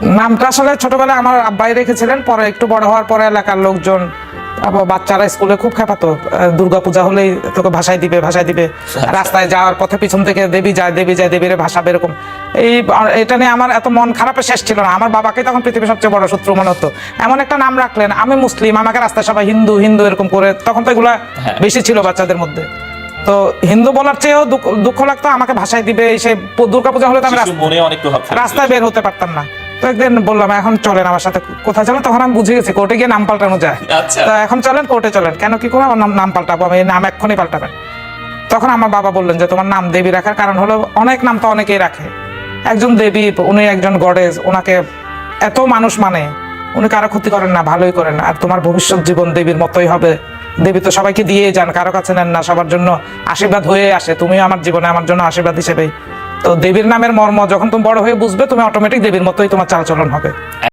নামটা আসলে ছোটবেলায় আমার আব্বাই রেখেছিলেন পরে একটু বড় হওয়ার পরে এলাকার লোকজন বাচ্চারা স্কুলে খুব খেপাতো দুর্গা পূজা হলেই তোকে ভাষায় দিবে ভাষায় দিবে রাস্তায় যাওয়ার পথে পিছন থেকে দেবী যায় দেবী যায় দেবীর ভাষাবে এরকম। এই এটা নিয়ে আমার এত মন খারাপের শেষ ছিল না। আমার বাবাকে তখন পৃথিবীর সবচেয়ে বড় শত্রু মনে হতো। এমন একটা নাম রাখলেন আমি মুসলিম আমাকে রাস্তায় সবাই হিন্দু হিন্দু এরকম করে তখন তো এগুলা হ্যাঁ। বেশি ছিল বাচ্চাদের মধ্যে। তো হিন্দু বলার চেয়েও দুঃখ- লাগতো আমাকে ভাষায় দিবে সে দুর্গা পূজা হলে তো আমি রাস্তায় বের হতে পারতাম না। তো একদিন বললাম এখন চলেন আমার সাথে কোথায় চলেন? তখন আমি বুঝে গেছি কোর্টে গিয়ে নাম পাল্টানো যায়। আচ্ছা। তো এখন চলেন কোর্টে চলেন। কেন কি করে আমার নাম নাম পাল্টাবো আমি নাম এক্ষুনি পাল্টাবেন। তখন আমার বাবা বললেন যে তোমার নাম দেবী রাখার কারণ হলো অনেক নাম তো অনেকেই রাখে। একজন দেবী উনি একজন গডেজ ওনাকে এত মানুষ মানে উনি কারও ক্ষতি করেন না ভালোই করেন আর তোমার ভবিষ্যৎ জীবন দেবীর মতোই হবে। দেবী তো সবাইকে দিয়ে যান, কারও কাছে নেন না, সবার জন্য আশীর্বাদ হয়ে আসে। তুমিও আমার জীবনে আমার জন্য আশীর্বাদ হিসেবে তো দেবীর নামের মর্ম, যখন তুমি বড় হয়ে বুঝবে, তুমি অটোমেটিক দেবীর মতোই তোমার চালচলন হবে।